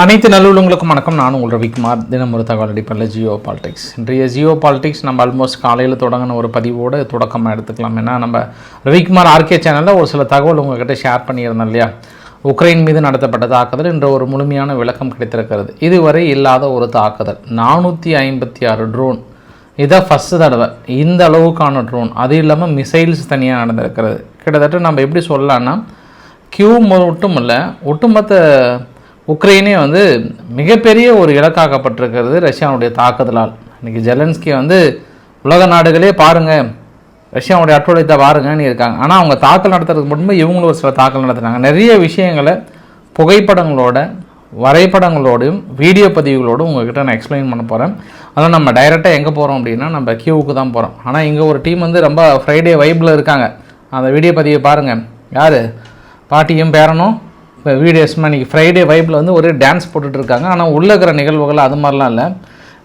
அனைத்து நல்லுள்ளங்களுக்கும் வணக்கம். நான் உங்கள் ரவிக்குமார். தினம் ஒரு தகவல் அடிப்படையில் ஜியோ பாலிடிக்ஸ். இன்றைய ஜியோ பாலிடிக்ஸ் நம்ம ஆல்மோஸ்ட் காலையில் தொடங்கின ஒரு பதிவோடு தொடக்கமாக எடுத்துக்கலாம். ஏன்னா நம்ம ரவிக்குமார் ஆர்கே சேனலில் ஒரு சில தகவல் உங்ககிட்ட ஷேர் பண்ணியிருந்தோம் இல்லையா? உக்ரைன் மீது நடத்தப்பட்ட தாக்குதல் என்ற ஒரு முழுமையான விளக்கம் கிடைத்திருக்கிறது. இதுவரை இல்லாத ஒரு தாக்குதல். நானூற்றி ஐம்பத்தி ஆறு ட்ரோன் இதான் ஃபஸ்ட்டு தடவை. இந்த அளவுக்கான ட்ரோன் அது இல்லாமல் மிசைல்ஸ் தனியாக நடந்திருக்கிறது. கிட்டத்தட்ட நம்ம எப்படி சொல்லலாம்னா கியூ மட்டும் இல்லை ஒட்டுமொத்த உக்ரைனே வந்து மிகப்பெரிய ஒரு இலக்காக்கப்பட்டிருக்கிறது ரஷ்யாவுடைய தாக்குதலால். இன்றைக்கி ஜெலன்ஸ்கி வந்து உலக நாடுகளே பாருங்கள் ரஷ்யாவுடைய அட்டுழைத்தை பாருங்கன்னு இருக்காங்க. ஆனால் அவங்க தாக்கல் நடத்துறதுக்கு மட்டுமே இவங்களும் ஒரு சில தாக்கல் நடத்துனாங்க. நிறைய விஷயங்களை புகைப்படங்களோட வரைபடங்களோடையும் வீடியோ பதிவுகளோடும் உங்ககிட்ட நான் எக்ஸ்பிளைன் பண்ண போகிறேன் அதனால் நம்ம டைரெக்டாக எங்கே போகிறோம் அப்படின்னா நம்ம கியூவுக்கு தான் போகிறோம் ஆனால் இங்கே ஒரு டீம் வந்து ரொம்ப ஃப்ரைடே வைப்பில் இருக்காங்க. அந்த வீடியோ பதிவை பாருங்கள் யார்? பாட்டியும் பேரனும். இப்போ வீடியோஸ்மா இன்றைக்கி ஃப்ரைடே வைப்பில் வந்து ஒரே டான்ஸ் போட்டுட்ருக்காங்க ஆனால் உள்ள இருக்கிற நிகழ்வுகள் அது மாதிரிலாம் இல்லை.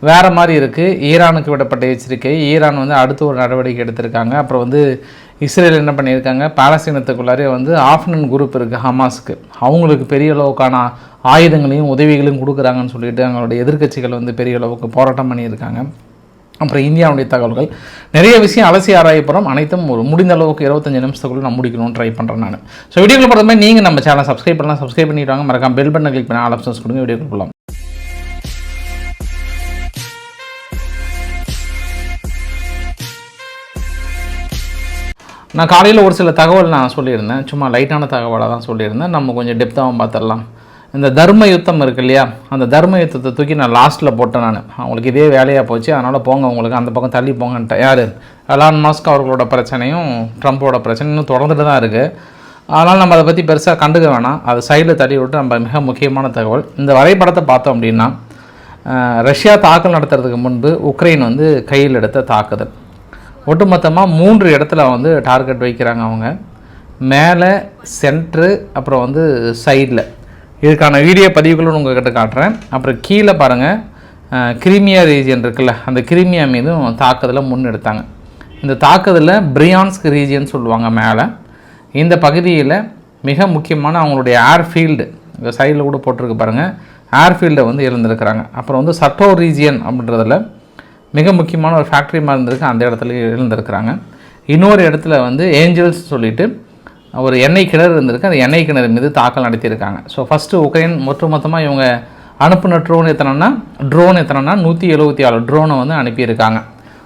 வேறு மாதிரி இருக்குது ஈரானுக்கு விடப்பட்ட எச்சரிக்கை. ஈரான் வந்து அடுத்து ஒரு நடவடிக்கை எடுத்திருக்காங்க. அப்புறம் வந்து இஸ்ரேல் என்ன பண்ணியிருக்காங்க? பாலஸ்தீனத்துக்குள்ளாரே வந்து ஆஃப்னன் குரூப் இருக்குது ஹமாஸ்க்கு. அவங்களுக்கு பெரிய அளவுக்கான ஆயுதங்களையும் உதவிகளையும் கொடுக்குறாங்கன்னு சொல்லிட்டு அவங்களுடைய எதிர்க்கட்சிகள் வந்து பெரிய அளவுக்கு போராட்டம் பண்ணியிருக்காங்க. அப்புறம் இந்தியாவுடைய தகவல்கள். நிறைய விஷயம் அலசி ஆராய அனைத்தும் ஒரு முடிந்த அளவுக்கு இருபத்தஞ்சு நிமிஷத்துக்குள்ள நான் முடிக்கணும்னு ட்ரை பண்ணுறேன் நான். ஸோ வீடியோக்குள்ள பொறுத்த மாதிரி நீங்கள் நம்ம சேனல் சப்ஸ்கிரைப் பண்ணலாம். சப்ஸ்கிரைப் பண்ணிடுவாங்க மறக்காம பெல் பட்டனை கிளிக் பண்ணி ஆல் ஆப்ஷன்ஸ் கொடுங்க. வீடியோக்கு போகலாம் நான் காலையில் ஒரு சில தகவல் நான் சொல்லியிருந்தேன். சும்மா லைட்டான தகவலாக தான் சொல்லியிருந்தேன். நம்ம கொஞ்சம் டெப்த்தாகவும் பார்த்துடலாம். இந்த தர்ம யுத்தம் இருக்கு இல்லையா அந்த தர்ம யுத்தத்தை தூக்கி நான் லாஸ்ட்டில் போட்டேன் நான். அவங்களுக்கு இதே வேலையாக போச்சு. அதனால் போங்க உங்களுக்கு அந்த பக்கம் தள்ளி போங்கன்ட்டேன். யார்? எலான் மாஸ்க் அவர்களோட பிரச்சனையும் ட்ரம்ப்போட பிரச்சனையும் தொடர்ந்துட்டு தான் இருக்குது அதனால் நம்ம அதை பற்றி பெருசாக கண்டுக்க வேணாம். அதை சைடில் தள்ளி விட்டு நம்ம மிக முக்கியமான தகவல். இந்த வரைபடத்தை பார்த்தோம் அப்படின்னா ரஷ்யா தாக்கல் நடத்துறதுக்கு முன்பு உக்ரைன் வந்து கையில் எடுத்த தாக்குதல். ஒட்டுமொத்தமாக மூன்று இடத்துல வந்து டார்கெட் வைக்கிறாங்க அவங்க. மேலே சென்ட்ரு அப்புறம் வந்து சைடில் இதுக்கான வீடியோ பதிவுகளும் உங்ககிட்ட காட்டுறேன். அப்புறம் கீழே பாருங்கள் கிரிமியா ரீஜியன் இருக்குல்ல அந்த கிரிமியா மீதும் தாக்குதலை முன்னெடுத்தாங்க. இந்த தாக்குதலில் பிரியான்ஸ்க் ரீஜியன் சொல்லுவாங்க மேலே. இந்த பகுதியில் மிக முக்கியமான அவங்களுடைய ஏர்ஃபீல்டு இந்த சைடில் கூட போட்டிருக்கு பாருங்கள் ஏர்ஃபீல்டை வந்து இழந்திருக்கிறாங்க. அப்புறம் வந்து சட்டோ ரீஜியன் அப்படின்றதில் மிக முக்கியமான ஒரு ஃபேக்ட்ரி மாதிரி இருந்திருக்கு. அந்த இடத்துல இழந்திருக்கிறாங்க. இன்னொரு இடத்துல வந்து ஏஞ்சல்ஸ் சொல்லிட்டு ஒரு எண்ணெய் கிணறு இருந்திருக்கு. அந்த எண்ணெய் கிணறு மீது தாக்கல் நடத்தியிருக்காங்க. ஸோ ஃபஸ்ட்டு உக்ரைன் மொத்த மொத்தமாக இவங்க அனுப்புன ட்ரோன் எத்தனைன்னா ட்ரோன் எத்தனைன்னா நூற்றி எழுபத்தி ஆறு ட்ரோனை வந்து அனுப்பியிருக்காங்க.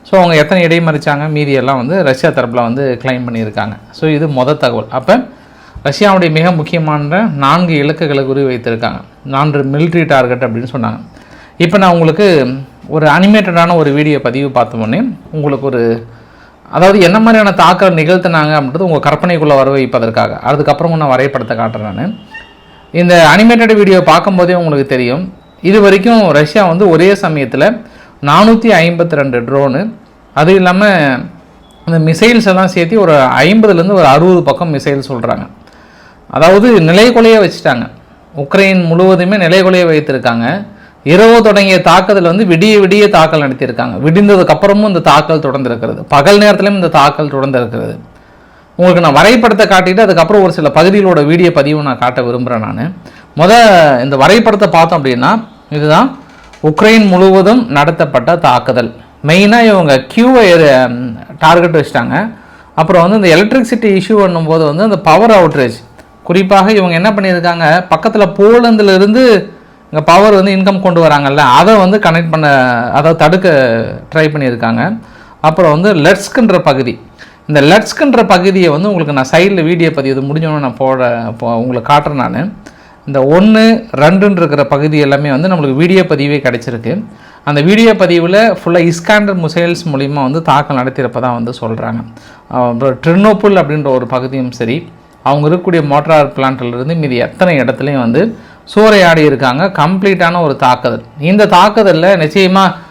ஸோ அவங்க எத்தனை இடைமறிச்சாங்க? மீதியெல்லாம் வந்து ரஷ்யா தரப்பில் வந்து கிளைம் பண்ணியிருக்காங்க. ஸோ இது மொதல் தகவல். அப்போ ரஷ்யாவுடைய மிக முக்கியமான நான்கு இலக்குகளை குறி வைத்திருக்காங்க நான்கு மிலிட்ரி டார்கெட் அப்படின்னு சொன்னாங்க. இப்போ நான் உங்களுக்கு ஒரு அனிமேட்டடான ஒரு வீடியோ பதிவு பார்த்த உடனே உங்களுக்கு ஒரு அதாவது என்ன மாதிரியான தாக்கம் நிகழ்த்தினாங்க அப்படின்றது உங்கள் கற்பனைக்குள்ளே வர வைப்பதற்காக அதுக்கப்புறம் நான் வரைபடத்தை காட்டுறேன் நான். இந்த அனிமேட்டட் வீடியோ பார்க்கும்போதே உங்களுக்கு தெரியும். இது வரைக்கும் ரஷ்யா வந்து ஒரே சமயத்தில் நானூற்றி ஐம்பத்தி ரெண்டு ட்ரோனு அது இல்லாமல் அந்த மிசைல்ஸ் எல்லாம் சேர்த்து ஒரு ஐம்பதுலேருந்து ஒரு அறுபது பக்கம் மிசைல் சொல்கிறாங்க அதாவது நிலைகுலைய வச்சுட்டாங்க. உக்ரைன் முழுவதுமே நிலைகுலைய வைத்திருக்காங்க. இரவு தொடங்கிய தாக்குதல் வந்து விடிய விடிய தாக்கல் நடத்தியிருக்காங்க. விடிந்ததுக்கு அப்புறமும் இந்த தாக்கல் தொடர்ந்து இருக்கிறது பகல் நேரத்திலும் இந்த தாக்கல் தொடர்ந்து இருக்கிறது உங்களுக்கு நான் வரைபடத்தை காட்டிட்டு அதுக்கப்புறம் ஒரு சில பகுதிகளோட வீடியோ பதிவும் நான் காட்ட விரும்புகிறேன் நான். முத இந்த வரைபடத்தை பார்த்தோம் அப்படின்னா இதுதான் உக்ரைன் முழுவதும் நடத்தப்பட்ட தாக்குதல். மெயினாக இவங்க கியூவை டார்கெட் வச்சிட்டாங்க. அப்புறம் வந்து இந்த எலக்ட்ரிசிட்டி இஷ்யூ பண்ணும்போது வந்து அந்த பவர் அவுட்ரேஜ் குறிப்பாக இவங்க என்ன பண்ணியிருக்காங்க பக்கத்தில் போலந்துலேருந்து இங்கே பவர் வந்து இன்கம் கொண்டு வராங்கல்ல அதை வந்து கனெக்ட் பண்ண அதை தடுக்க ட்ரை பண்ணியிருக்காங்க. அப்புறம் வந்து லெட்ஸ்க்குன்ற பகுதி. இந்த லெட்ஸ்க்குன்ற பகுதியை வந்து உங்களுக்கு நான் சைடில் வீடியோ பதிவு இது முடிஞ்சோன்னு நான் போட இப்போ உங்களுக்கு காட்டுறேன் நான். இந்த ஒன்று ரெண்டுன்னு இருக்கிற பகுதி எல்லாமே வந்து நம்மளுக்கு வீடியோ பதிவே கிடச்சிருக்கு. அந்த வீடியோ பதிவில் ஃபுல்லாக இஸ்காண்டர் முசைல்ஸ் மூலிமா வந்து தாக்கல் நடத்தியிருப்ப தான் வந்து சொல்கிறாங்க அப்புறம் ட்ரினோப்புல் அப்படின்ற ஒரு பகுதியும் சரி அவங்க இருக்கக்கூடிய மோட்டார் பிளான்ட்லேருந்து மீதி எத்தனை இடத்துலையும் வந்து சூறையாடி இருக்காங்க கம்ப்ளீட்டான ஒரு தாக்குதல். இந்த தாக்குதலில் நிச்சயமாக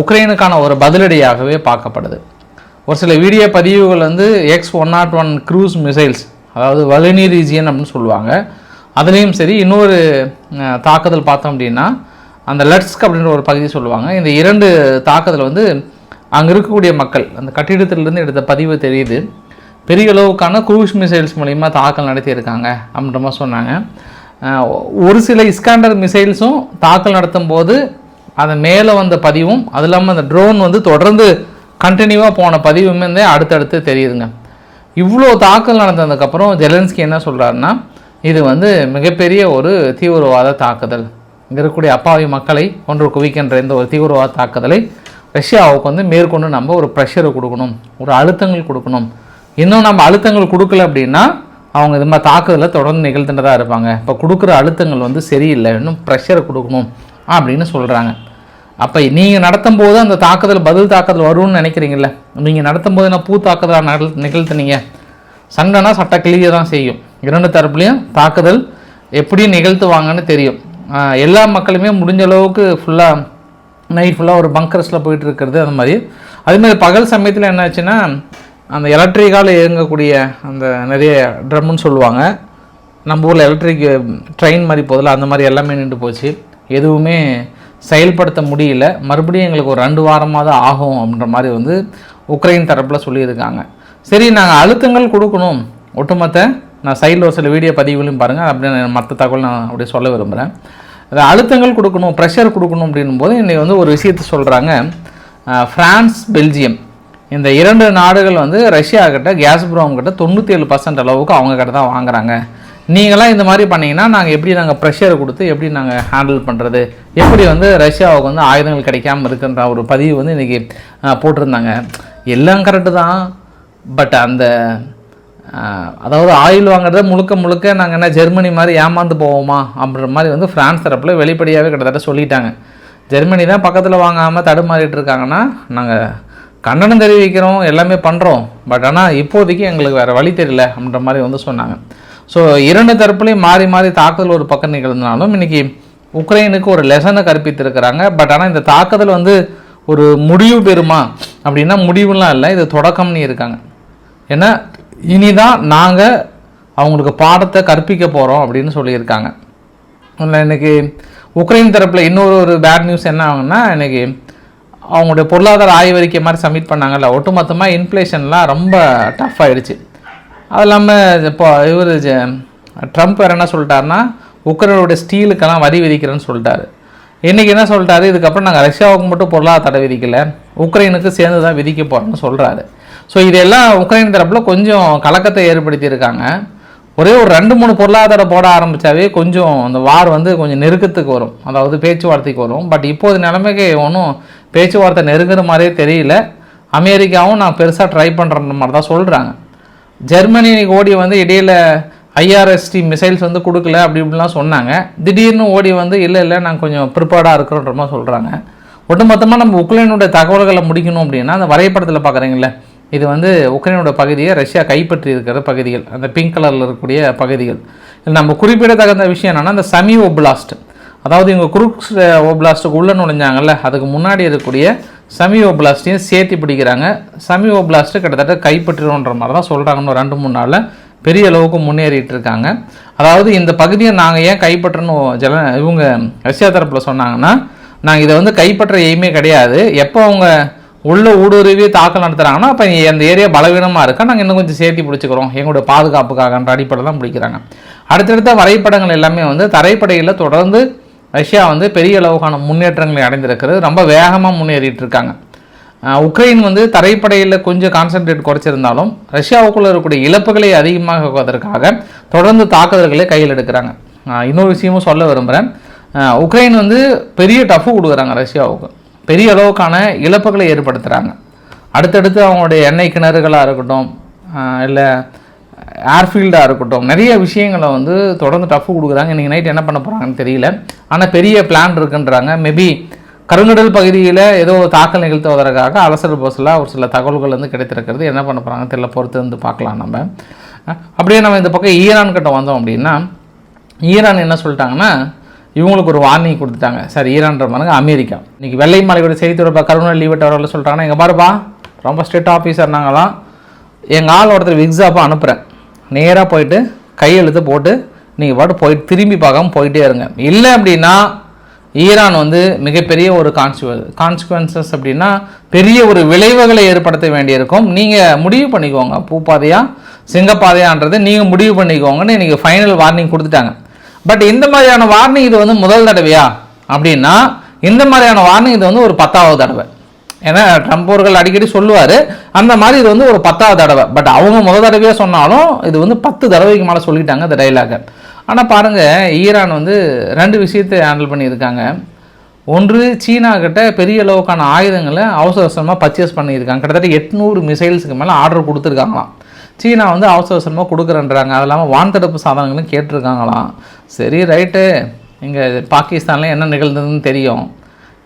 உக்ரைனுக்கான ஒரு பதிலடியாகவே பார்க்கப்படுது. ஒரு சில வீடியோ பதிவுகள் வந்து X one nought one cruise missiles அதாவது வலினி ரீஜியன் அப்படின்னு சொல்லுவாங்க. அதுலேயும் சரி இன்னொரு தாக்குதல் பார்த்தோம் அப்படின்னா அந்த லட்ஸ்க் அப்படின்ற ஒரு பகுதி சொல்லுவாங்க. இந்த இரண்டு தாக்குதல் வந்து அங்கே இருக்கக்கூடிய மக்கள் அந்த கட்டிடத்திலிருந்து எடுத்த பதிவு தெரியுது. பெரிய அளவுக்கான குரூஸ் மிசைல்ஸ் மூலிமா தாக்கல் நடத்தியிருக்காங்க அப்படின்ற மாதிரி சொன்னாங்க. ஒரு சில இஸ்காண்டர் மிசைல்ஸும் தாக்கல் நடத்தும் போது அதை மேலே வந்த பதிவும் அது இல்லாமல் அந்த ட்ரோன் வந்து தொடர்ந்து கண்டினியூவாக போன பதிவுமே வந்து அடுத்தடுத்து தெரியுதுங்க. இவ்வளோ தாக்கல் நடந்ததுக்கப்புறம் ஜெலன்ஸ்கி என்ன சொல்கிறாருன்னா இது வந்து மிகப்பெரிய ஒரு தீவிரவாத தாக்குதல். இங்கே இருக்கக்கூடிய அப்பாவி மக்களை ஒன்று குவிக்கின்ற இந்த ஒரு தீவிரவாத தாக்குதலை ரஷ்யாவுக்கு வந்து மேற்கொண்டு நம்ம ஒரு ப்ரெஷரை கொடுக்கணும் ஒரு அழுத்தங்கள் கொடுக்கணும். இன்னும் நம்ம அழுத்தங்கள் கொடுக்கல அப்படின்னா அவங்க இது மாதிரி தாக்குதலை தொடர்ந்து நிகழ்த்துட்டு இருப்பாங்க. இப்போ கொடுக்குற அழுத்தங்கள் வந்து சரியில்லை. இன்னும் ப்ரெஷரை கொடுக்கணும் அப்படின்னு சொல்கிறாங்க அப்போ நீங்கள் நடத்தும் போது அந்த தாக்குதல் பதில் தாக்குதல் வரும்னு நினைக்கிறீங்கல்ல? நீங்கள் நடத்தும் போது என்ன பூ தாக்குதலாக நிகழ் நிகழ்த்துனீங்க? சண்டைனா சட்ட கிளிய தான் செய்யும். இரண்டு தரப்புலையும் தாக்குதல் எப்படி நிகழ்த்துவாங்கன்னு தெரியும். எல்லா மக்களுமே முடிஞ்ச அளவுக்கு ஃபுல்லாக நைட் ஃபுல்லாக ஒரு பங்கர்ஸில் போயிட்டு இருக்கிறது அந்த மாதிரி. அதுமாதிரி பகல் சமயத்தில் என்னாச்சுன்னா அந்த எலக்ட்ரிக்கால் இயங்கக்கூடிய அந்த நிறைய ட்ரம்முன்னு சொல்லுவாங்க. நம்ம ஊரில் எலக்ட்ரிக் ட்ரெயின் மாதிரி போதில் அந்த மாதிரி எல்லாமே நின்று போச்சு. எதுவுமே செயல்படுத்த முடியல. மறுபடியும் எங்களுக்கு ஒரு ரெண்டு வாரமாக தான் ஆகும் அப்படின்ற மாதிரி வந்து உக்ரைன் தரப்பில் சொல்லியிருக்காங்க. சரி நாங்கள் அழுத்தங்கள் கொடுக்கணும். ஒட்டுமொத்த நான் சைடில் ஒரு சில வீடியோ பதிவுகளையும் பாருங்கள் அப்படியே மற்ற தகவல் நான் அப்படியே சொல்ல விரும்புகிறேன் அது அழுத்தங்கள் கொடுக்கணும் ப்ரெஷர் கொடுக்கணும் அப்படின்னும் போது இன்றைக்கி வந்து ஒரு விஷயத்தை சொல்கிறாங்க ஃப்ரான்ஸ் பெல்ஜியம் இந்த இரண்டு நாடுகள் வந்து ரஷ்யா கிட்ட கேஸ் ப்ரோம் கிட்ட தொண்ணூற்றி ஏழு பர்சன்ட் அளவுக்கு அவங்க கிட்ட தான் வாங்குறாங்க. நீங்களாம் இந்த மாதிரி பண்ணிங்கன்னா நாங்கள் எப்படி நாங்கள் ப்ரெஷர் கொடுத்து எப்படி நாங்கள் ஹேண்டில் பண்ணுறது எப்படி வந்து ரஷ்யாவுக்கு வந்து ஆயுதங்கள் கிடைக்காம இருக்குன்ற ஒரு பதிவு வந்து இன்றைக்கி போட்டிருந்தாங்க. எல்லாம் கரெக்டு தான். பட் அந்த அதாவது ஆயில் வாங்குறத முழுக்க முழுக்க நாங்கள் என்ன ஜெர்மனி மாதிரி ஏமாந்து போவோமா? அப்படின்ற மாதிரி வந்து ஃப்ரான்ஸ் தரப்பில் வெளிப்படையாகவே கிட்டத்தட்ட சொல்லிட்டாங்க. ஜெர்மனி தான் பக்கத்தில் வாங்காமல் தடுமாறிட்டு இருக்காங்கன்னா நாங்கள் கண்டனம் தெரிவிக்கிறோம் எல்லாமே பண்ணுறோம் பட் ஆனால் இப்போதைக்கு எங்களுக்கு வேறு வழி தெரியல அப்படின்ற மாதிரி வந்து சொன்னாங்க. ஸோ இரண்டு தரப்புலையும் மாறி மாறி தாக்குதல் ஒரு பக்கம் நிகழ்ந்தாலும் இன்றைக்கி உக்ரைனுக்கு ஒரு லெசனை கற்பித்திருக்கிறாங்க. பட் ஆனால் இந்த தாக்குதல் வந்து ஒரு முடிவு பெறுமா அப்படின்னா முடிவுலாம் இல்லை. இது தொடக்கம்னு இருக்காங்க. ஏன்னா இனிதான் நாங்கள் அவங்களுக்கு பாடத்தை கற்பிக்க போகிறோம் அப்படின்னு சொல்லியிருக்காங்க. அதில் இன்னைக்கு உக்ரைன் தரப்பில் இன்னொரு ஒரு பேட் நியூஸ் என்ன ஆகுன்னா இன்றைக்கி அவங்களுடைய பொருளாதார ஆய்வறிக்கை மாதிரி சப்மிட் பண்ணாங்கல்ல ஒட்டுமொத்தமாக இன்ஃப்ளேஷன்லாம் ரொம்ப டஃப் ஆகிடுச்சு அது இல்லாமல் இப்போ இவர் ட்ரம்ப் வேறு என்ன சொல்லிட்டாருன்னா உக்ரைனோட ஸ்டீலுக்கெல்லாம் வரி விதிக்கிறேன்னு சொல்லிட்டாரு. இன்றைக்கி என்ன சொல்லிட்டாரு? இதுக்கப்புறம் நாங்கள் ரஷ்யாவுக்கு மட்டும் பொருளாதார தடை விதிக்கலை உக்ரைனுக்கு சேர்ந்து தான் விதிக்க போகிறோம்னு சொல்கிறாரு ஸோ இதெல்லாம் உக்ரைன் தரப்பில் கொஞ்சம் கலக்கத்தை ஏற்படுத்தியிருக்காங்க. ஒரே ஒரு ரெண்டு மூணு பொருளாதார போட ஆரம்பித்தாவே கொஞ்சம் அந்த வார் வந்து கொஞ்சம் நெருக்கத்துக்கு வரும். அதாவது பேச்சுவார்த்தைக்கு வரும். பட் இப்போது நிலைமைக்கு ஒன்றும் பேச்சுவார்த்தை நெருங்குற மாதிரியே தெரியல. அமெரிக்காவும் நான் பெருசாக ட்ரை பண்ணுற மாதிரி தான் சொல்கிறாங்க ஜெர்மனி ஓடி வந்து இடையில் ஐஆர்எஸ்டி மிசைல்ஸ் வந்து கொடுக்கல அப்படி இப்படிலாம் சொன்னாங்க. திடீர்னு ஓடி வந்து இல்லை இல்லை நாங்கள் கொஞ்சம் ப்ரிப்பேர்டாக இருக்கிறோன்ற மாதிரி சொல்கிறாங்க ஒட்டுமொத்தமாக நம்ம உக்ரைனுடைய தகவல்களை முடிக்கணும் அப்படின்னா அந்த வரைபடத்தில் பார்க்குறீங்களே இது வந்து உக்ரைனோட பகுதியை ரஷ்யா கைப்பற்றி இருக்கிற பகுதிகள் அந்த பிங்க் கலரில் இருக்கக்கூடிய பகுதிகள். நம்ம குறிப்பிடத்தகுந்த விஷயம் என்னென்னா அந்த சமி ஒப்லாஸ்ட் அதாவது இவங்க குருக்ஸ் ஓப்ளாஸ்ட்டுக்கு உள்ளே நுழைஞ்சாங்கல்ல அதுக்கு முன்னாடி இருக்கக்கூடிய சமி ஓப்ளாஸ்டையும் சேர்த்து பிடிக்கிறாங்க. சமி ஓப்ளாஸ்ட்டு கிட்டத்தட்ட கைப்பற்றிடும்ன்ற மாதிரி தான் சொல்கிறாங்கன்னு ரெண்டு மூணு நாளில் பெரிய அளவுக்கு முன்னேறிட்டு இருக்காங்க. அதாவது இந்த பகுதியை நாங்கள் ஏன் கைப்பற்றணும்? ஜல இவங்க ரஷ்யா தரப்பில் சொன்னாங்கன்னா நாங்கள் இதை வந்து கைப்பற்ற எய்மே கிடையாது. எப்போ அவங்க உள்ளே ஊடுருவி தாக்கல் நடத்துகிறாங்கன்னா அப்போ அந்த ஏரியா பலவீனமாக இருக்கா? நாங்கள் இன்னும் கொஞ்சம் சேர்த்து பிடிச்சிக்கிறோம். எங்களுடைய பாதுகாப்புக்காகன்ற அடிப்படை தான் பிடிக்கிறாங்க. அடுத்தடுத்த வரைபடங்கள் எல்லாமே வந்து தரைப்படையில் தொடர்ந்து ரஷ்யா வந்து பெரிய அளவுக்கான முன்னேற்றங்களை அடைந்திருக்கிறது. ரொம்ப வேகமாக முன்னேறிட்டு இருக்காங்க உக்ரைன் வந்து தரைப்படையில் கொஞ்சம் கான்சென்ட்ரேட் குறைச்சிருந்தாலும் ரஷ்யாவுக்குள்ளே இருக்கக்கூடிய இழப்புகளை அதிகமாக்குவதற்காக தொடர்ந்து தாக்குதல்களை கையில் எடுக்கிறாங்க. இன்னொரு விஷயமும் சொல்ல விரும்புகிறேன் உக்ரைன் வந்து பெரிய டஃப் கொடுக்குறாங்க ரஷ்யாவுக்கு. பெரிய அளவுக்கான இழப்புகளை ஏற்படுத்துகிறாங்க அடுத்தடுத்து அவங்களுடைய எண்ணெய் கிணறுகளாக இருக்கட்டும் இல்லை ஏர்ஃபீல்டாக இருக்கட்டும் நிறைய விஷயங்களை வந்து தொடர்ந்து டஃப் கொடுக்குறாங்க. இன்றைக்கி நைட் என்ன பண்ண போகிறாங்கன்னு தெரியல. ஆனால் பெரிய பிளான் இருக்குன்றாங்க. மேபி கருங்கடல் பகுதியில் ஏதோ தாக்கல் நிகழ்த்துவதற்காக அலசல் பஸ்ஸில் ஒரு சில தகவல்கள் வந்து கிடைத்திருக்கிறது. என்ன பண்ண போகிறாங்கன்னு தெரியல. பொறுத்து வந்து பார்க்கலாம் நம்ம. அப்படியே நம்ம இந்த பக்கம் ஈரான் கிட்ட வந்தோம் அப்படின்னா ஈரான் என்ன சொல்லிட்டாங்கன்னா இவங்களுக்கு ஒரு வார்னிங் கொடுத்துட்டாங்க. சார் ஈரான்ற மாதிரி அமெரிக்கா. இன்றைக்கி வெள்ளை மாளிகையோட செய்தி தொடர்பாக கருணை லீவ் வரல சொல்லிட்டாங்கன்னா எங்கள் பாருப்பா ரொம்ப ஸ்ட்ரிக்ட் ஆஃபீஸர் நாங்களாம் எங்கள் ஆள் ஒருத்தர் விக்ஸாப்பாக அனுப்புகிறேன் நேராக போயிட்டு கையெழுத்து போட்டு நீங்கள் பாட்டு போயிட்டு திரும்பி பார்க்காம போயிட்டே இருங்க. இல்லை அப்படின்னா ஈரான் வந்து மிகப்பெரிய ஒரு கான்சிக்வ கான்சிக்வன்சஸ் அப்படின்னா பெரிய ஒரு விளைவுகளை ஏற்படுத்த வேண்டியிருக்கும். நீங்கள் முடிவு பண்ணிக்கோங்க. பூப்பாதையா சிங்கப்பாதையான்றது நீங்கள் முடிவு பண்ணிக்கோங்கன்னு இன்றைக்கி ஃபைனல் வார்னிங் கொடுத்துட்டாங்க. பட் இந்த மாதிரியான வார்னிங் இது வந்து முதல் தடவையா? அப்படின்னா இந்த மாதிரியான வார்னிங் இது வந்து ஒரு பத்தாவது தடவை. ஏன்னா ட்ரம்ப் அவர்கள் அடிக்கடி சொல்லுவார். அந்த மாதிரி இது வந்து ஒரு பத்தாவது தடவை. பட் அவங்க முதல் தடவையாக சொன்னாலும் இது வந்து பத்து தடவைக்கு மேலே சொல்லிட்டாங்க இந்த டைலாக ஆனால் பாருங்கள் ஈரான் வந்து ரெண்டு விஷயத்தை ஹேண்டில் பண்ணியிருக்காங்க. ஒன்று சீனா கிட்ட பெரிய அளவுக்கான ஆயுதங்களை அவசர அவசரமாக பர்ச்சேஸ் பண்ணியிருக்காங்க. கிட்டத்தட்ட எட்நூறு மிசைல்ஸுக்கு மேலே ஆர்டர் கொடுத்துருக்காங்களாம். சீனா வந்து அவசர அவசரமாக கொடுக்குறேன்றாங்க. அது இல்லாமல் வான்தடுப்பு சாதனங்களும் கேட்டிருக்காங்களாம். சரி ரைட்டு இங்கே பாகிஸ்தானில் என்ன நிகழ்ந்ததுன்னு தெரியும்.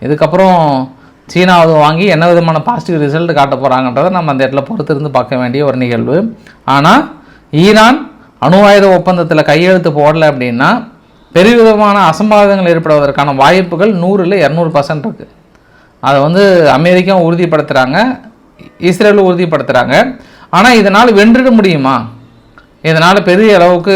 இதுக்கப்புறம் சீனாவது வாங்கி என்ன விதமான பாசிட்டிவ் ரிசல்ட் காட்ட போகிறாங்கன்றதை நம்ம அந்த இடத்துல பொறுத்து இருந்து பார்க்க வேண்டிய ஒரு நிகழ்வு. ஆனால் ஈரான் அணு ஆயுத ஒப்பந்தத்தில் கையெழுத்து போடலை அப்படின்னா பெருவிதமான அசம்பாவிதங்கள் ஏற்படுவதற்கான வாய்ப்புகள் நூறில் இரநூறு பர்சன்ட் இருக்குது அதை வந்து அமெரிக்காவும் உறுதிப்படுத்துகிறாங்க இஸ்ரேலும் உறுதிப்படுத்துகிறாங்க ஆனால் இதனால் வென்றிட முடியுமா? இதனால் பெரிய அளவுக்கு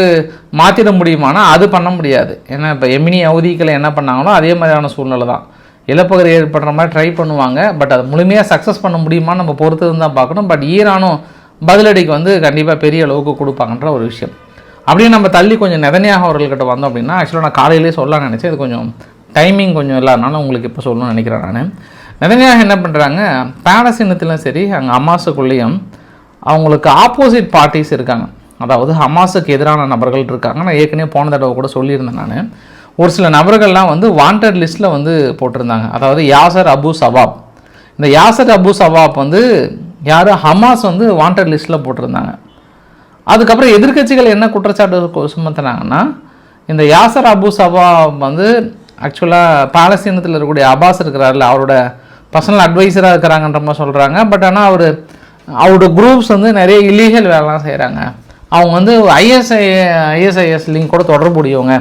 மாற்றிட முடியுமானா அது பண்ண முடியாது. ஏன்னா இப்போ எமினி அவதிக்கில் என்ன பண்ணாங்களோ அதே மாதிரியான சூழ்நிலை தான் இழப்புகள் ஏற்படுற மாதிரி ட்ரை பண்ணுவாங்க. பட் அது முழுமையாக சக்ஸஸ் பண்ண முடியுமான்னு நம்ம பொறுத்து தான் பார்க்கணும். பட் ஈரானும் பதிலடிக்கு வந்து கண்டிப்பாக பெரிய அளவுக்கு கொடுப்பாங்கன்ற ஒரு விஷயம். அப்படியே நம்ம தள்ளி கொஞ்சம் நிதனையாக அவர்கள்கிட்ட வந்தோம் அப்படின்னா ஆக்சுவலாக நான் காலையிலே சொல்ல நினச்சேன். இது கொஞ்சம் டைமிங் கொஞ்சம் இல்லாதனால உங்களுக்கு இப்போ சொல்லணும்னு நினைக்கிறேன் நான். நிதனையாக என்ன பண்ணுறாங்க பேலஸ்தீனத்திலும் சரி அங்கே அம்மாசுக்குள்ளேயும் அவங்களுக்கு ஆப்போசிட் பார்ட்டிஸ் இருக்காங்க. அதாவது ஹமாஸுக்கு எதிரான நபர்கள் இருக்காங்க. நான் ஏற்கனவே போன தடவை கூட சொல்லியிருந்தேன் நான். ஒரு சில நபர்கள்லாம் வந்து வாண்டட் லிஸ்ட்டில் வந்து போட்டிருந்தாங்க. அதாவது யாசர் அபு சவாப். இந்த யாசர் அபு சவாப் வந்து யார்? ஹமாஸ் வந்து வாண்டட் லிஸ்ட்டில் போட்டிருந்தாங்க. அதுக்கப்புறம் எதிர்க்கட்சிகள் என்ன குற்றச்சாட்டு சுமத்துனாங்கன்னா இந்த யாசர் அபு சவாப் வந்து ஆக்சுவலாக பாலஸ்தீனத்தில் இருக்கக்கூடிய அபாஸ் இருக்கிறார்ல அவரோட பர்சனல் அட்வைசராக இருக்கிறாங்கன்ற மாதிரி சொல்கிறாங்க பட் ஆனால் அவர் அவரோட குரூப்ஸ் வந்து நிறைய இல்லீகல் வேலைலாம் செய்கிறாங்க அவங்க வந்து ஐஎஸ்ஐ ஐஎஸ்ஐஎஸ் லிங்க் கூட தொடர்புடையவங்க.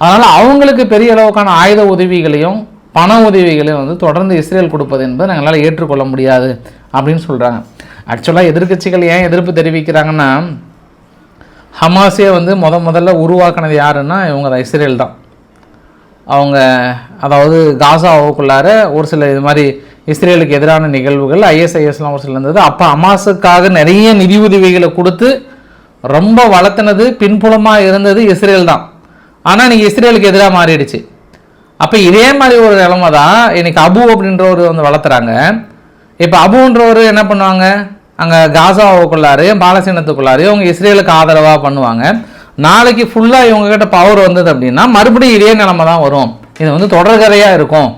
அதனால் அவங்களுக்கு பெரிய அளவுக்கான ஆயுத உதவிகளையும் பண உதவிகளையும் வந்து தொடர்ந்து இஸ்ரேல் கொடுப்பது என்பது எங்களால் ஏற்றுக்கொள்ள முடியாது அப்படின்னு சொல்கிறாங்க ஆக்சுவலாக எதிர்க்கட்சிகள் ஏன் எதிர்ப்பு தெரிவிக்கிறாங்கன்னா ஹமாஸே வந்து முத முதல்ல உருவாக்குனது யாருன்னா இவங்க தான் இஸ்ரேல் தான். அவங்க அதாவது காசாவுக்குள்ளார ஒரு சில இது மாதிரி இஸ்ரேலுக்கு எதிரான நிகழ்வுகள் ஐஎஸ்ஐஎஸ்லாம் ஒரு சில இருந்தது. அப்போ ஹமாஸுக்காக நிறைய நிதி உதவிகளை கொடுத்து ரொம்ப வளர்த்துனது பின்புலமாக இருந்தது இஸ்ரேல் தான். ஆனால் நீங்கள் இஸ்ரேலுக்கு எதிராக மாறிடுச்சு. அப்போ இதே மாதிரி ஒரு நிலமை தான் இன்னைக்கு அபு அப்படின்றவர் வந்து வளர்த்துறாங்க. இப்போ அபுன்றவர் என்ன பண்ணுவாங்க? அங்கே காசாவுக்குள்ளாரையும் பாலசீனத்துக்குள்ளாரையும் அவங்க இஸ்ரேலுக்கு ஆதரவாக பண்ணுவாங்க. நாளைக்கு ஃபுல்லாக இவங்ககிட்ட பவர் வந்தது அப்படின்னா மறுபடியும் இதே நிலமை தான் வரும். இது வந்து தொடர்கதையாக இருக்கும்.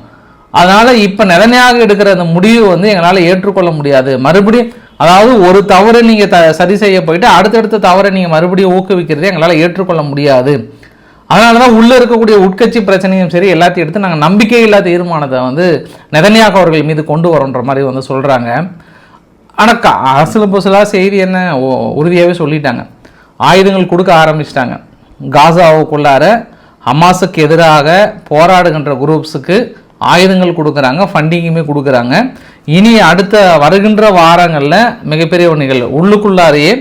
அதனால் இப்போ நிலைமையாக எடுக்கிற அந்த முடிவு வந்து எங்களால் ஏற்றுக்கொள்ள முடியாது. மறுபடியும் அதாவது ஒரு தவறு நீங்கள் த சரி செய்ய போயிட்டு அடுத்தடுத்த தவறை நீங்கள் மறுபடியும் ஊக்குவிக்கிறது எங்களால் ஏற்றுக்கொள்ள முடியாது. அதனால தான் உள்ளே இருக்கக்கூடிய உட்கட்சி பிரச்சனையும் சரி எல்லாத்தையும் எடுத்து நாங்கள் நம்பிக்கை இல்லாத தீர்மானத்தை வந்து நெதனியாக அவர்கள் மீது கொண்டு வரோன்ற மாதிரி வந்து சொல்கிறாங்க ஆனால் அரசியல் புசலாக செய்தி என்ன? உறுதியாகவே சொல்லிட்டாங்க. ஆயுதங்கள் கொடுக்க ஆரம்பிச்சிட்டாங்க. காசாவுக்குள்ளார ஹமாஸுக்கு எதிராக போராடுகின்ற குரூப்ஸுக்கு ஆயுதங்கள் கொடுக்குறாங்க ஃபண்டிங்குமே கொடுக்குறாங்க. இனி அடுத்த வருகின்ற வாரங்களில் மிகப்பெரிய ஒரு நிகழ்வு. உள்ளுக்குள்ளாரையே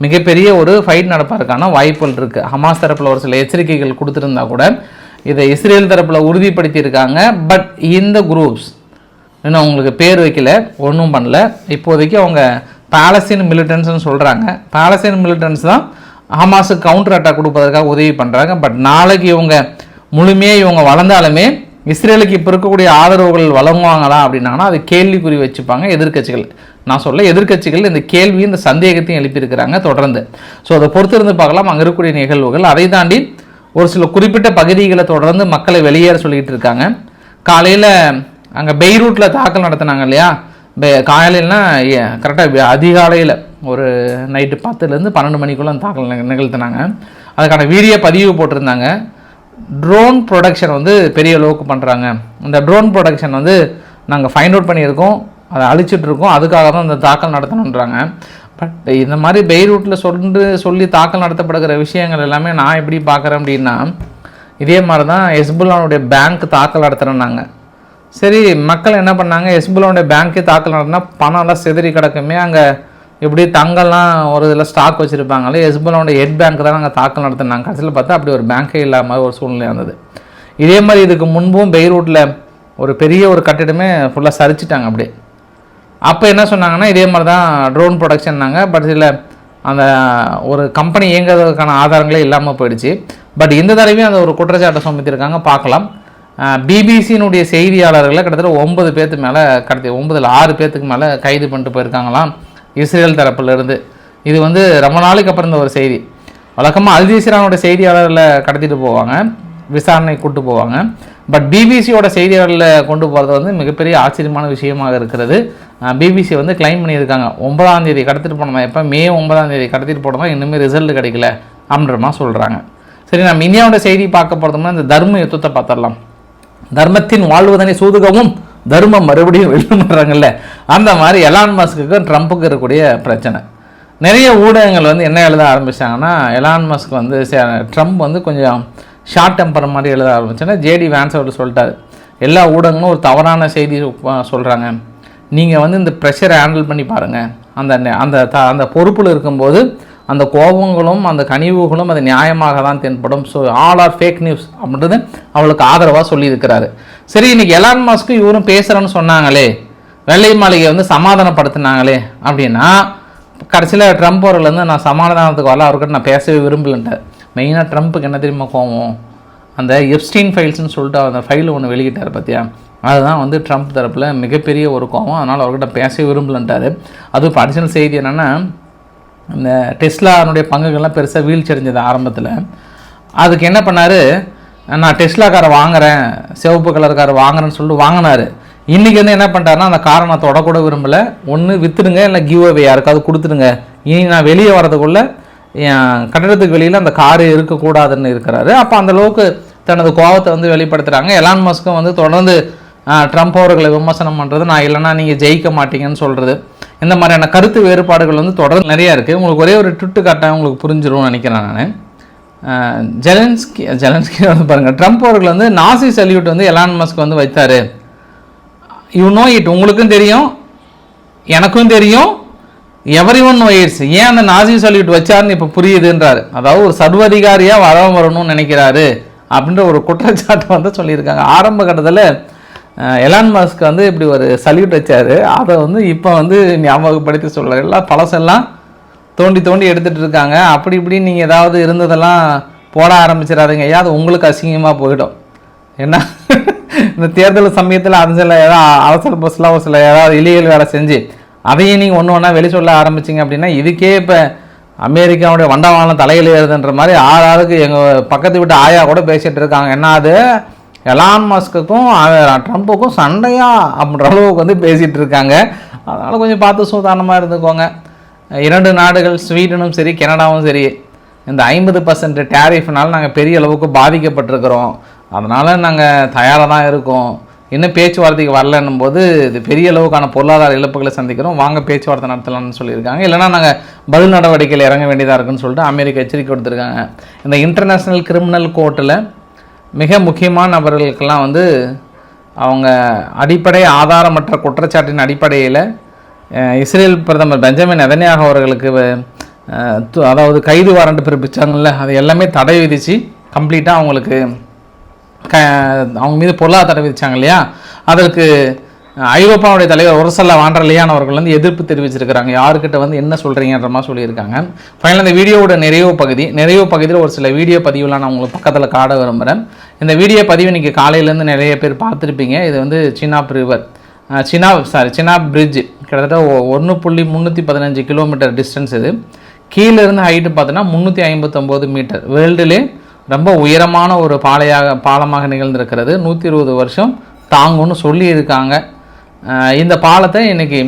மிகப்பெரிய ஒரு ஃபைட் நடப்பதற்கான வாய்ப்புகள் இருக்குது ஹமாஸ் தரப்பில் ஒரு சில எச்சரிக்கைகள் கொடுத்துருந்தா கூட இதை இஸ்ரேல் தரப்பில் உறுதிப்படுத்தியிருக்காங்க. பட் இந்த குரூப்ஸ் இன்னும் அவங்களுக்கு பேர் வைக்கல ஒன்றும் பண்ணல. இப்போதைக்கு அவங்க பாலஸ்தீன் மிலிட்டன்ஸ்னு சொல்கிறாங்க பாலஸ்தீன் மிலிட்டன்ஸ் தான் ஹமாஸுக்கு கவுண்டர் அட்டாக் கொடுப்பதற்காக உதவி பண்ணுறாங்க பட் நாளைக்கு இவங்க முழுமையாக இவங்க வளர்ந்தாலுமே இஸ்ரேலுக்கு இப்போ இருக்கக்கூடிய ஆதரவுகள் வழங்குவாங்களா அப்படின்னாங்கன்னா அது கேள்விக்குறி வச்சுப்பாங்க எதிர்க்கட்சிகள். நான் சொல்ல எதிர்க்கட்சிகள் இந்த கேள்வி இந்த சந்தேகத்தையும் எழுப்பியிருக்கிறாங்க தொடர்ந்து. ஸோ அதை பொறுத்திருந்து பார்க்கலாம். அங்கே இருக்கக்கூடிய நிகழ்வுகள். அதை தாண்டி ஒரு சில குறிப்பிட்ட பகுதிகளை தொடர்ந்து மக்களை வெளியேற சொல்லிகிட்டு இருக்காங்க. காலையில் அங்கே பெய்ரூட்டில் தாக்கல் நடத்தினாங்க இல்லையா? பே காலையில்னா கரெக்டாக அதிகாலையில் ஒரு நைட்டு பத்துலேருந்து பன்னெண்டு மணிக்குள்ளே தாக்கல் நிகழ்த்தினாங்க. அதுக்கான வீடியோ பதிவு போட்டிருந்தாங்க. ட்ரோன் ப்ரொடக்ஷன் வந்து பெரிய அளவுக்கு பண்ணுறாங்க இந்த ட்ரோன் ப்ரொடக்ஷன் வந்து நாங்கள் ஃபைண்ட் அவுட் பண்ணியிருக்கோம். அதை அழிச்சிட்ருக்கோம் அதுக்காக தான் இந்த தாக்கல் நடத்தணுன்றாங்க பட் இந்த மாதிரி பெய்ரூட்டில் சொல்லி சொல்லி தாக்கல் நடத்தப்படுகிற விஷயங்கள் எல்லாமே நான் எப்படி பார்க்குறேன் அப்படின்னா இதே மாதிரி தான் எஸ்புல்லானுடைய பேங்க் தாக்கல் நடத்துகிறேன்னாங்க சரி மக்கள் என்ன பண்ணாங்க? எஸ்புல்லானுடைய பேங்க்கே தாக்கல் நடத்தினா பணம்லாம் செதறி கிடக்குமே அங்கே இப்படி தங்கம்லாம் ஒரு இதில் ஸ்டாக் வச்சுருப்பாங்களே எஸ்பிஎலோட ஹெட் பேங்க் தான் நாங்கள் தாக்கல் நடத்தினாங்க. கடைசியில் பார்த்தா அப்படி ஒரு பேங்க்கே இல்லாமல் ஒரு சூழ்நிலை இருந்தது இதே மாதிரி இதுக்கு முன்பும் பெய்ரூட்டில் ஒரு பெரிய ஒரு கட்டிடமே ஃபுல்லாக சரிச்சிட்டாங்க அப்படியே. அப்போ என்ன சொன்னாங்கன்னா இதே மாதிரி தான் ட்ரோன் ப்ரொடக்ஷன்னாங்க பட் இதில் அந்த ஒரு கம்பெனி இயங்குறதுக்கான ஆதாரங்களே இல்லாமல் போயிடுச்சு. பட் இந்த தடவையும் அந்த ஒரு குற்றச்சாட்டை சுமத்திருக்காங்க. பார்க்கலாம். பிபிசியினுடைய செய்தியாளர்களை கிட்டத்தட்ட ஒன்பது பேர்த்து மேலே கடத்தி ஒன்பதில் ஆறு பேர்த்துக்கு மேலே கைது பண்ணிட்டு போயிருக்காங்களாம். இஸ்ரேல் தரப்புலேருந்து. இது வந்து ரொம்ப நாளைக்கு அப்புறம் இந்த ஒரு செய்தி. வழக்கமாக அல்ஜீசிரானோட செய்தியாளரில் கடத்திட்டு போவாங்க. விசாரணை கூட்டு போவாங்க. பட் பிபிசியோட செய்தியாளரில் கொண்டு போகிறது வந்து மிகப்பெரிய ஆச்சரியமான விஷயமாக இருக்கிறது. பிபிசி வந்து கிளைம் பண்ணியிருக்காங்க. ஒன்பதாம் தேதி கடத்திட்டு போனோம்? எப்போ? மே ஒன்பதாம் தேதி கடத்திட்டு போனோம்? இன்னுமே ரிசல்ட் கிடைக்கல அப்படின்றமா சொல்கிறாங்க சரி நம்ம இந்தியாவோட செய்தி பார்க்க போகிறோம்னா இந்த தர்ம யுத்தத்தை பார்த்துடலாம். தர்மத்தின் வாழ்வதனை சூதுகவும் தர்மம் மறுபடியும் வெல்லுன்றாங்கல்ல அந்த மாதிரி எலான் மஸ்க்குக்கும் ட்ரம்ப்புக்கு இருக்கக்கூடிய பிரச்சனை. நிறைய ஊடகங்கள் வந்து என்ன எழுத ஆரம்பிச்சாங்கன்னா எலான் மஸ்க் வந்து ட்ரம்ப் வந்து கொஞ்சம் ஷார்ட் டெம்பர் மாதிரி எழுத ஆரம்பிச்சோன்னா ஜேடி வேன்ஸ் அவர் சொல்லிட்டாரு. எல்லா ஊடகங்களும் ஒரு தவறான செய்தி சொல்கிறாங்க நீங்கள் வந்து இந்த ப்ரெஷரை ஹேண்டில் பண்ணி பாருங்கள் அந்த நெ- அந்த த அந்த பொறுப்பில் இருக்கும்போது அந்த கோபங்களும் அந்த கனிவுகளும் அது நியாயமாக தான் தென்படும். So all are fake news அப்படின்றது அவளுக்கு ஆதரவாக சொல்லியிருக்கிறாரு. சரி இன்னைக்கு எலான் மாஸ்க்கு இவரும் பேசுகிறேன்னு சொன்னாங்களே வெள்ளை மாளிகையை வந்து சமாதானப்படுத்தினாங்களே அப்படின்னா கடைசியில் ட்ரம்ப் அவர்கள் நான் சமாதானத்துக்கு வரல அவர்கிட்ட நான் பேசவே விரும்பலன்ட்டார் மெயினாக ட்ரம்ப்புக்கு என்ன தெரியுமா கோவம் அந்த எப்ஸ்டீன் ஃபைல்ஸ்னு சொல்லிட்டு அந்த ஃபைல் ஒன்று வெளியிட்டார் பார்த்தியா அதுதான் வந்து ட்ரம்ப் தரப்பில் மிகப்பெரிய ஒரு கோவம் அதனால் அவர்கிட்ட பேசவே விரும்பலன்ட்டார். அதுவும் இப்போ அடிஷனல் செய்தி என்னென்னா இந்த டெஸ்லானுடைய பங்குகள்லாம் பெருசாக வீழ்ச்சியடைஞ்சது ஆரம்பத்தில். அதுக்கு என்ன பண்ணார்? நான் டெஸ்லா காரை வாங்குகிறேன் சிவப்பு கலர் காரை வாங்குறேன்னு சொல்லிட்டு வாங்கினாரு. இன்றைக்கி வந்து என்ன பண்ணிட்டாருன்னா அந்த காரை நான் தொடக்கூட விரும்பலை. ஒன்று விற்றுடுங்க இல்லை கிவ் அவே யாருக்காவது கொடுத்துடுங்க. இனி நான் வெளியே வரதுக்குள்ளே என் கட்டடத்துக்கு வெளியில் அந்த காரு இருக்கக்கூடாதுன்னு இருக்கிறாரு. அப்போ அந்தளவுக்கு தனது கோபத்தை வந்து வெளிப்படுத்துகிறாங்க எலான் மஸ்க்கும் வந்து தொடர்ந்து ட்ரம்ப் அவர்களை விமர்சனம் பண்ணுறது நான் இல்லைன்னா நீங்கள் ஜெயிக்க மாட்டீங்கன்னு சொல்கிறது இந்த மாதிரியான கருத்து வேறுபாடுகள் வந்து தொடர்ந்து நிறையா இருக்குது உங்களுக்கு ஒரே ஒரு ட்விட்டு காட்டாக உங்களுக்கு புரிஞ்சிரும்னு நினைக்கிறேன் நான். ஜெலன்ஸ்கி ஜெலன்ஸ்கி வந்து பாருங்கள் ட்ரம்ப் அவர்கள் வந்து நாசி சல்யூட் வந்து எலான் மஸ்க் வந்து வைத்தார். யூ நோ இட் உங்களுக்கும் தெரியும். எனக்கும் தெரியும். எவரி ஒன் ஒயிட்ஸ் ஏன் அந்த நாசி சல்யூட் வச்சாருன்னு இப்போ புரியுதுன்றாரு. அதாவது ஒரு சர்வதிகாரியாக வர வரணும்னு நினைக்கிறாரு. அப்படின்ற ஒரு குற்றச்சாட்டை வந்து சொல்லியிருக்காங்க. ஆரம்ப கட்டத்தில் எலான் மாஸ்க் வந்து இப்படி ஒரு சல்யூட் வச்சார். அதை வந்து இப்போ வந்து ஞாபகப்படுத்தி சொல்ல எல்லாம் பழசெல்லாம் தோண்டி தோண்டி எடுத்துகிட்டு இருக்காங்க. அப்படி இப்படி நீங்கள் ஏதாவது இருந்ததெல்லாம் போட ஆரம்பிச்சிடாதீங்க. ஐயா அது உங்களுக்கு அசிங்கமாக போயிடும். என்ன இந்த தேர்தல் சமயத்தில் அது சில ஏதாவது அவசர பஸ்லாம் ஒரு சில ஏதாவது இலியல் வேலை செஞ்சு அதையும் நீங்கள் ஒன்று ஒன்றா வெளி சொல்ல ஆரம்பிச்சிங்க அப்படின்னா இதுக்கே இப்போ அமெரிக்காவுடைய வண்டவாளம் தலையில் ஏறுதுன்ற மாதிரி ஆறு ஆளுக்கு எங்கள் பக்கத்து வீட்டு ஆயா கூட பேசிகிட்டு இருக்காங்க. என்ன அது? எலான் மஸ்க்குக்கும் ட்ரம்ப்புக்கும் சண்டையா அப்படின்ற அளவுக்கு வந்து பேசிகிட்டு இருக்காங்க அதனால் கொஞ்சம் பார்த்து சூதானமாக இருந்துக்கோங்க. இரண்டு நாடுகள் ஸ்வீடனும் சரி கனடாவும் சரி இந்த ஐம்பது பர்சன்ட் டேரிஃப்னால் நாங்கள் பெரிய அளவுக்கு பாதிக்கப்பட்டிருக்கிறோம். அதனால் நாங்கள் தயாராக தான் இருக்கோம். இன்னும் பேச்சுவார்த்தைக்கு வரலன்னும் போது இது பெரிய அளவுக்கான பொருளாதார இழப்புகளை சந்திக்கிறோம். வாங்க பேச்சுவார்த்தை நடத்தலாம்னு சொல்லியிருக்காங்க. இல்லைன்னா நாங்கள் பதில் நடவடிக்கையில் இறங்க வேண்டியதாக இருக்குன்னு சொல்லிட்டு அமெரிக்கா எச்சரிக்கை கொடுத்துருக்காங்க இந்த இன்டர்நேஷ்னல் கிரிமினல் கோர்ட்டில் மிக முக்கியமான நபர்களுக்கெல்லாம் வந்து அவங்க அடிப்படை ஆதாரமற்ற குற்றச்சாட்டின் அடிப்படையில் இஸ்ரேல் பிரதமர் பெஞ்சமின் நெதன்யாகு அவர்களுக்கு அதாவது கைது வாரண்ட் பிறப்பிச்சாங்கல்ல அது எல்லாமே தடை விதித்து கம்ப்ளீட்டாக அவங்களுக்கு க அவங்க மீது பொருளாதார தடை இல்லையா? அதற்கு ஐரோப்பாவுடைய தலைவர் ஒரசல்லா வாண்டர்லியான் அவர்கள் வந்து எதிர்ப்பு தெரிவிச்சிருக்கிறாங்க. யாருக்கிட்ட வந்து என்ன சொல்கிறீங்கன்ற மாதிரி சொல்லியிருக்காங்க. ஃபைனல் இந்த வீடியோவோட நிறைவு பகுதி. நிறைவு பகுதியில் ஒரு சில வீடியோ பதிவுலாம் நான் உங்களுக்கு பக்கத்தில் காட விரும்புகிறேன் இந்த வீடியோ பதிவு இன்றைக்கி காலையிலேருந்து நிறைய பேர் பார்த்துருப்பீங்க. இது வந்து Chenab river சினா sorry Chenab bridge. கிட்டத்தட்ட ஒன்று புள்ளி முந்நூற்றி பதினஞ்சு கிலோமீட்டர் டிஸ்டன்ஸ் இது. கீழே இருந்து ஹைட்டு பார்த்தோன்னா முந்நூற்றி ஐம்பத்தொம்போது மீட்டர் வேர்ல்டுலே ரொம்ப உயரமான ஒரு பாலையாக பாலமாக நிகழ்ந்திருக்கிறது. நூற்றி இருபது வருஷம் தாங்கும்னு சொல்லியிருக்காங்க. இந்த பாலத்தை இன்றைக்கி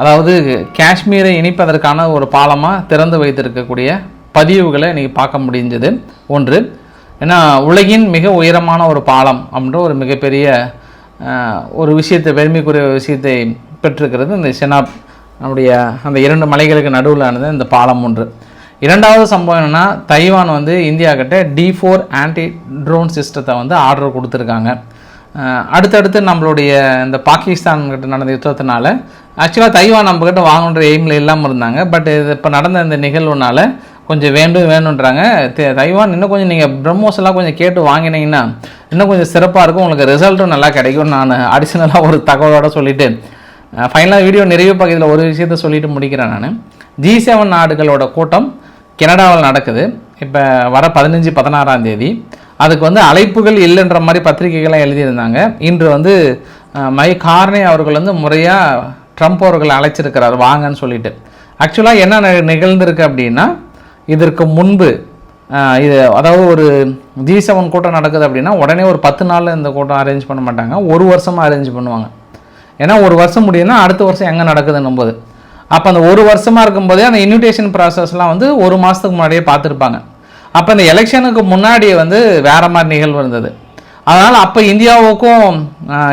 அதாவது காஷ்மீரை இணைப்பதற்கான ஒரு பாலமாக திறந்து வைத்திருக்கக்கூடிய பதிவுகளை இன்னைக்கு பார்க்க முடிஞ்சது. ஒன்று ஏன்னா உலகின் மிக உயரமான ஒரு பாலம் அப்படின்ற ஒரு மிகப்பெரிய ஒரு விஷயத்தை பெருமைக்குரிய விஷயத்தை பெற்றிருக்கிறது. இந்த செனாப் நம்முடைய அந்த இரண்டு மலைகளுக்கு நடுவில் ஆனது இந்த பாலம் ஒன்று. இரண்டாவது சம்பவம் என்னென்னா தைவான் வந்து இந்தியா கிட்ட டி ஃபோர் ஆன்டி ட்ரோன் சிஸ்டத்தை வந்து ஆர்டர் கொடுத்துருக்காங்க. அடுத்தடுத்து நம்மளுடைய இந்த பாகிஸ்தான் கிட்ட நடந்த யுத்தத்தினால ஆக்சுவலாக தைவான் நம்மக்கிட்ட வாங்கணுன்ற எய்மில் இல்லாமல் இருந்தாங்க. பட் இது இப்போ நடந்த இந்த நிகழ்வுனால கொஞ்சம் வேண்டும் வேணுன்றாங்க. தைவான் இன்னும் கொஞ்சம் நீங்கள் பிரம்மோஸ் எல்லாம் கொஞ்சம் கேட்டு வாங்கினீங்கன்னா இன்னும் கொஞ்சம் சிறப்பாக இருக்கும். உங்களுக்கு ரிசல்ட்டும் நல்லா கிடைக்கும் நான் அடிஷ்னலாக ஒரு தகவலோட சொல்லிவிட்டு ஃபைனலாக வீடியோ நிறைவு பகுதியில் ஒரு விஷயத்த சொல்லிவிட்டு முடிக்கிறேன் நான். ஜி செவன் நாடுகளோட கூட்டம் கனடாவில் நடக்குது. இப்போ வர பதினஞ்சு பதினாறாம் தேதி. அதுக்கு வந்து அழைப்புகள் இல்லைன்ற மாதிரி பத்திரிகைகள்லாம் எழுதியிருந்தாங்க. இன்று வந்து மை கார்னே அவர்கள் வந்து முறையாக ட்ரம்ப் அவர்களை அழைச்சிருக்கிறார் வாங்கன்னு சொல்லிட்டு. ஆக்சுவலாக என்ன நிகழ்ந்திருக்கு அப்படின்னா இதற்கு முன்பு இது அதாவது ஒரு ஜி செவன் கூட்டம் நடக்குது அப்படின்னா உடனே ஒரு பத்து நாளில் இந்த கூட்டம் அரேஞ்ச் பண்ண மாட்டாங்க. ஒரு வருஷமாக அரேஞ்ச் பண்ணுவாங்க. ஏன்னா ஒரு வருஷம் முடியும்னா அடுத்த வருஷம் எங்கே நடக்குதுன்னும் போது அப்போ அந்த ஒரு வருஷமாக இருக்கும்போதே அந்த இன்விடேஷன் ப்ராசஸ்லாம் வந்து ஒரு மாதத்துக்கு முன்னாடியே பார்த்துருப்பாங்க. அப்போ இந்த எலெக்ஷனுக்கு முன்னாடி வந்து வேறு மாதிரி நிகழ்வு இருந்தது. அதனால் அப்போ இந்தியாவுக்கும்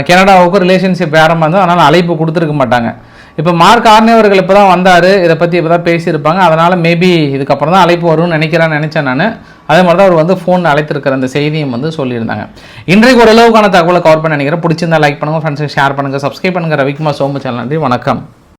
கனடாவுக்கும் ரிலேஷன்ஷிப் வேற மாதிரி இருந்தது. அதனால் அழைப்பு கொடுத்துருக்க மாட்டாங்க. இப்போ மார்க் ஆர்னே அவர்கள் இப்போ தான் வந்தார். இதை பற்றி இப்போ தான் பேசியிருப்பாங்க. அதனால் மேபி இதுக்கப்புறம் தான் அழைப்பு வரும்னு நினைக்கிறான்னு நினச்சேன் நான். அதே மாதிரி தான் அவர் வந்து ஃபோன் அழைத்திருக்கிற அந்த செய்தியும் வந்து சொல்லியிருந்தாங்க. இன்றைக்கு ஒரு அளவுக்கான தகவலை கவர் பண்ண நினைக்கிறேன். பிடிச்சிருந்தா லைக் பண்ணுங்கள் ஃப்ரெண்ட்ஸுக்கு ஷேர் பண்ணுங்கள் சப்ஸ்கிரைப் பண்ணுங்கள் ரவிக்குமார் சோமு சேனல் நன்றி வணக்கம்.